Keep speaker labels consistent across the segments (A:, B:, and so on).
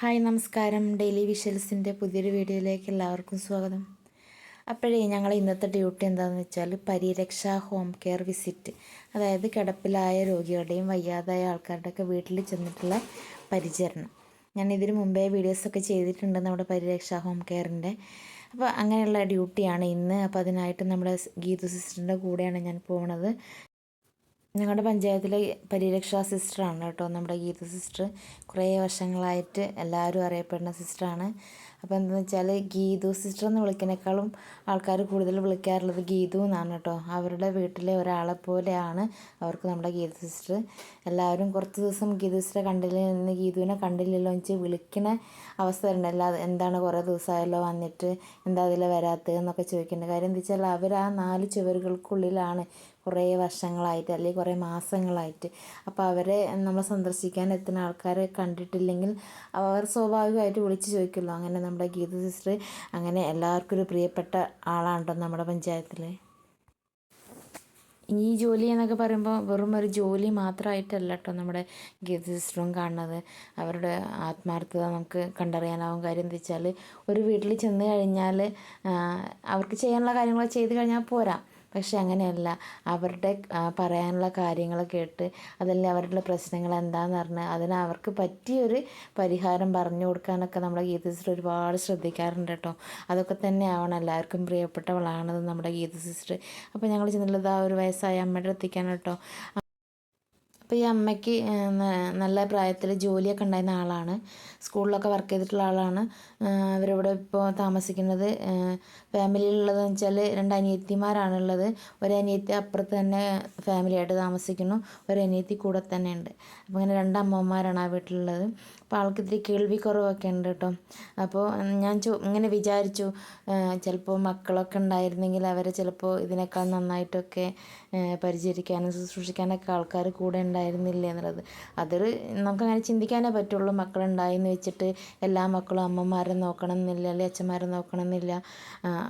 A: Hi നമസ്കാരം. Daily വിഷൽസിന്റെ പുതിയൊരു വീഡിയോയിലേക്ക് എല്ലാവർക്കും സ്വാഗതം. അപ്പോഴേ ഞങ്ങൾ ഇന്നത്തെ ഡ്യൂട്ടി എന്താണെന്ന് വെച്ചാൽ പരിരക്ഷ ഹോം കെയർ വിസിറ്റ്. അതായത് കിടപ്പിലായ രോഗികളുടെയും വയ്യാതായ ആൾക്കാരുടെയൊക്കെ വീട്ടിൽ ചെന്നിട്ടുള്ള പരിചരണം. ഞാൻ ഇതിന് മുമ്പേ വീഡിയോസൊക്കെ ചെയ്തിട്ടുണ്ട് നമ്മുടെ പരിരക്ഷ ഹോം കെയറിന്റെ അപ്പോൾ അങ്ങനെയുള്ള ഡ്യൂട്ടിയാണ് ഇന്ന്. അപ്പോൾ അതിനായിട്ട് നമ്മുടെ ഗീതു സിസ്റ്ററിന്റെ കൂടെയാണ് ഞാൻ പോകുന്നത് ഞങ്ങളുടെ പഞ്ചായത്തിലെ പരിരക്ഷാ സിസ്റ്ററാണ് കേട്ടോ നമ്മുടെ ഗീത സിസ്റ്റർ. കുറേ വർഷങ്ങളായിട്ട് എല്ലാവരും അറിയപ്പെടുന്ന സിസ്റ്ററാണ്. അപ്പോൾ എന്താണെന്ന് വെച്ചാൽ ഗീതു സിസ്റ്റർ എന്ന് വിളിക്കുന്നേക്കാളും ആൾക്കാർ കൂടുതൽ വിളിക്കാറുള്ളത് ഗീതു എന്നാണ് കേട്ടോ. അവരുടെ വീട്ടിലെ ഒരാളെ പോലെയാണ് അവർക്ക് നമ്മുടെ ഗീതു സിസ്റ്റർ എല്ലാവരും കുറച്ച് ദിവസം ഗീതു സിസ്റ്ററെ കണ്ടില്ല? നിന്ന് ഗീതുവിനെ കണ്ടില്ലല്ലോ എന്ന് വെച്ച് വിളിക്കുന്ന അവസ്ഥ വരണ്ടല്ല എന്താണ് കുറേ ദിവസമായല്ലോ വന്നിട്ട്? എന്താ അതിൽ വരാത്തത് എന്നൊക്കെ ചോദിക്കേണ്ട കാര്യം എന്താ വെച്ചാൽ അവർ ആ നാല് ചുവരുകൾക്കുള്ളിലാണ് കുറേ വർഷങ്ങളായിട്ട് അല്ലെങ്കിൽ കുറേ മാസങ്ങളായിട്ട്. അപ്പോൾ അവരെ നമ്മൾ സന്ദർശിക്കാൻ എത്തുന്ന ആൾക്കാരെ കണ്ടിട്ടില്ലെങ്കിൽ അവർ സ്വാഭാവികമായിട്ട് വിളിച്ച് ചോദിക്കുമല്ലോ. അങ്ങനെ നമ്മുടെ ഗീത സിസ്റ്റർ അങ്ങനെ എല്ലാവർക്കും ഒരു പ്രിയപ്പെട്ട ആളാണ് നമ്മുടെ പഞ്ചായത്തിൽ ഈ ജോലി എന്നൊക്കെ പറയുമ്പോൾ വെറും ഒരു ജോലി മാത്രമായിട്ടല്ല കേട്ടോ നമ്മുടെ ഗീത സിസ്റ്ററും കാണുന്നത്. അവരുടെ ആത്മാർത്ഥത നമുക്ക് കണ്ടറിയാനാവും. കാര്യം എന്താ വെച്ചാൽ ഒരു വീട്ടിൽ ചെന്ന് കഴിഞ്ഞാൽ അവർക്ക് ചെയ്യാനുള്ള കാര്യങ്ങൾ ചെയ്ത് കഴിഞ്ഞാൽ പോരാ. പക്ഷെ അങ്ങനെയല്ല. അവരുടെ പറയാനുള്ള കാര്യങ്ങൾ കേട്ട് അതല്ലെങ്കിൽ അവരുടെ പ്രശ്നങ്ങൾ എന്താണെന്ന് പറഞ്ഞ് അതിന് അവർക്ക് പറ്റിയൊരു പരിഹാരം പറഞ്ഞു കൊടുക്കാനൊക്കെ നമ്മുടെ ഗീത സിസ്റ്റർ ഒരുപാട് ശ്രദ്ധിക്കാറുണ്ട് കേട്ടോ. അതൊക്കെ തന്നെ ആവണം എല്ലാവർക്കും പ്രിയപ്പെട്ടവളാണത് നമ്മുടെ ഗീത സിസ്റ്റർ അപ്പോൾ ഞങ്ങൾ ചെന്നുള്ളത് ആ ഒരു വയസ്സായ അമ്മയുടെ എത്തിക്കാൻ കേട്ടോ. അപ്പോൾ ഈ അമ്മയ്ക്ക് നല്ല പ്രായത്തിൽ ജോലിയൊക്കെ ഉണ്ടായിരുന്ന ആളാണ്. സ്കൂളിലൊക്കെ വർക്ക് ചെയ്തിട്ടുള്ള ആളാണ്. അവരിവിടെ ഇപ്പോൾ താമസിക്കുന്നത്. ഫാമിലിയിലുള്ളതെന്ന് വെച്ചാൽ രണ്ട് അനിയത്തിമാരാണുള്ളത്. ഒരു അനിയത്തി അപ്പുറത്ത് തന്നെ ഫാമിലിയായിട്ട് താമസിക്കുന്നു. ഒരു അനിയത്തി കൂടെ തന്നെ ഉണ്ട് അപ്പോൾ ഇങ്ങനെ രണ്ട് അമ്മമാരാണ് ആ വീട്ടിലുള്ളത്. അപ്പോൾ ആൾക്ക് ഇത്തിരി കേൾവിക്കുറവൊക്കെ ഉണ്ട് കേട്ടോ. അപ്പോൾ ഞാൻ ചോ ഇങ്ങനെ വിചാരിച്ചു ചിലപ്പോൾ മക്കളൊക്കെ ഉണ്ടായിരുന്നെങ്കിൽ അവരെ ചിലപ്പോൾ ഇതിനേക്കാൾ നന്നായിട്ടൊക്കെ പരിചരിക്കാനും ശുശ്രൂഷിക്കാനൊക്കെ ആൾക്കാർ കൂടെ ഉണ്ടായിരുന്നില്ലേ എന്നുള്ളത്. അതൊരു നമുക്കങ്ങനെ ചിന്തിക്കാനേ പറ്റുള്ളൂ. മക്കളുണ്ടായെന്ന് വെച്ചിട്ട് എല്ലാ മക്കളും അമ്മമാരെ നോക്കണം എന്നില്ല അല്ലെങ്കിൽ അച്ഛന്മാരെ നോക്കണം എന്നില്ല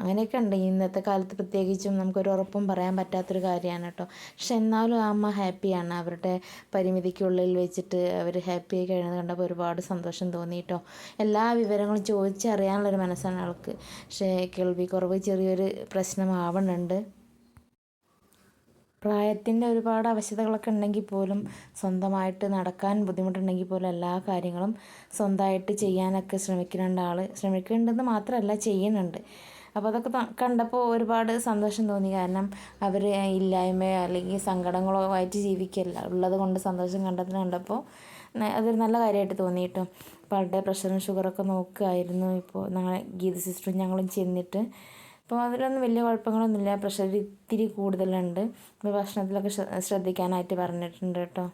A: അങ്ങനെയൊക്കെ ഉണ്ട്. ഇന്നത്തെ കാലത്ത് പ്രത്യേകിച്ചും നമുക്കൊരു ഉറപ്പും പറയാൻ പറ്റാത്തൊരു കാര്യമാണ് കേട്ടോ. പക്ഷെ എന്നാലും ആ അമ്മ ഹാപ്പിയാണ്. അവരുടെ പരിമിതിക്കുള്ളിൽ വെച്ചിട്ട് അവർ ഹാപ്പിയായി കഴിയുന്നത് കണ്ടപ്പോൾ ഒരുപാട് സന്തോഷം തോന്നി കേട്ടോ എല്ലാ വിവരങ്ങളും ചോദിച്ചറിയാനുള്ളൊരു മനസ്സാണ് ആൾക്ക്. പക്ഷേ കേൾവി കുറവ് ചെറിയൊരു പ്രശ്നമാവുന്നുണ്ട് പ്രായത്തിന്റെ ഒരുപാട് അവശതകളൊക്കെ ഉണ്ടെങ്കിൽ പോലും സ്വന്തമായിട്ട് നടക്കാൻ ബുദ്ധിമുട്ടുണ്ടെങ്കിൽ പോലും എല്ലാ കാര്യങ്ങളും സ്വന്തമായിട്ട് ചെയ്യാനൊക്കെ ശ്രമിക്കുന്നുണ്ട് ആൾ ശ്രമിക്കുന്നുണ്ടെന്ന് മാത്രമല്ല ചെയ്യുന്നുണ്ട്. അപ്പോൾ അതൊക്കെ കണ്ടപ്പോൾ ഒരുപാട് സന്തോഷം തോന്നി. കാരണം അവർ ഇല്ലായ്മയോ അല്ലെങ്കിൽ സങ്കടങ്ങളോ ആയിട്ട് ജീവിക്കല്ല. ഉള്ളത് കൊണ്ട് സന്തോഷം കണ്ടെത്തുന്ന കണ്ടപ്പോൾ അതൊരു നല്ല കാര്യമായിട്ട് തോന്നി കേട്ടോ അപ്പോൾ അവരുടെ പ്രഷറും ഷുഗറൊക്കെ നോക്കുമായിരുന്നു ഇപ്പോൾ ഞങ്ങളെ ഗീത സിസ്റ്ററും ഞങ്ങളും ചെന്നിട്ട്. അപ്പോൾ അതിലൊന്നും വലിയ കുഴപ്പങ്ങളൊന്നുമില്ല. പ്രഷർ ഇത്തിരി കൂടുതലുണ്ട്. അപ്പോൾ ഭക്ഷണത്തിലൊക്കെ ശ്രദ്ധിക്കാനായിട്ട് പറഞ്ഞിട്ടുണ്ട് കേട്ടോ.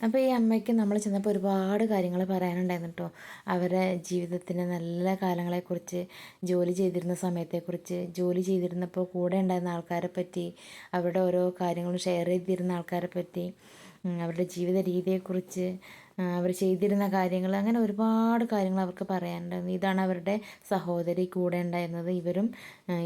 A: അപ്പോൾ ഈ അമ്മയ്ക്ക് നമ്മൾ ചെന്നപ്പോൾ ഒരുപാട് കാര്യങ്ങൾ പറയാനുണ്ടായിരുന്നു കേട്ടോ. അവരുടെ ജീവിതത്തിന്റെ നല്ല കാലങ്ങളെക്കുറിച്ച് ജോലി ചെയ്തിരുന്ന സമയത്തെക്കുറിച്ച് ജോലി ചെയ്തിരുന്നപ്പോൾ കൂടെ ഉണ്ടായിരുന്ന ആൾക്കാരെ പറ്റി അവരുടെ ഓരോ കാര്യങ്ങളും ഷെയർ ചെയ്തിരുന്ന ആൾക്കാരെ പറ്റി അവരുടെ ജീവിത രീതിയെക്കുറിച്ച് അവർ ചെയ്തിരുന്ന കാര്യങ്ങൾ അങ്ങനെ ഒരുപാട് കാര്യങ്ങൾ അവർക്ക് പറയാനുണ്ടായിരുന്നു ഇതാണ് അവരുടെ സഹോദരി കൂടെ ഉണ്ടായിരുന്നത്. ഇവരും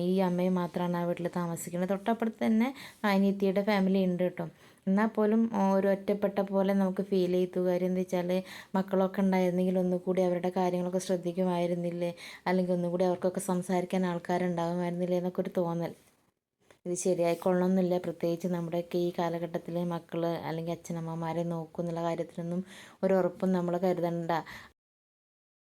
A: ഈ അമ്മയും മാത്രമാണ് ആ വീട്ടിൽ താമസിക്കുന്നത്. തൊട്ടപ്പുറത്ത് തന്നെ അനിയത്തിയുടെ ഫാമിലി ഉണ്ട് കേട്ടോ. എന്നാൽ പോലും ഒരു ഒറ്റപ്പെട്ട പോലെ നമുക്ക് ഫീൽ ചെയ്തു. കാര്യം എന്താ വെച്ചാൽ മക്കളൊക്കെ ഉണ്ടായിരുന്നെങ്കിൽ ഒന്നുകൂടി അവരുടെ കാര്യങ്ങളൊക്കെ ശ്രദ്ധിക്കുമായിരുന്നില്ലേ? അല്ലെങ്കിൽ ഒന്നുകൂടി അവർക്കൊക്കെ സംസാരിക്കാൻ ആൾക്കാരുണ്ടാകുമായിരുന്നില്ലേ? എന്നൊക്കെ ഒരു തോന്നൽ. ഇത് ശരിയായിക്കൊള്ളണമെന്നില്ല പ്രത്യേകിച്ച് നമ്മുടെയൊക്കെ ഈ കാലഘട്ടത്തിലെ മക്കൾ അല്ലെങ്കിൽ അച്ഛനമ്മമാരെ നോക്കും എന്നുള്ള കാര്യത്തിലൊന്നും ഒരു ഉറപ്പും നമ്മൾ കരുതണ്ട.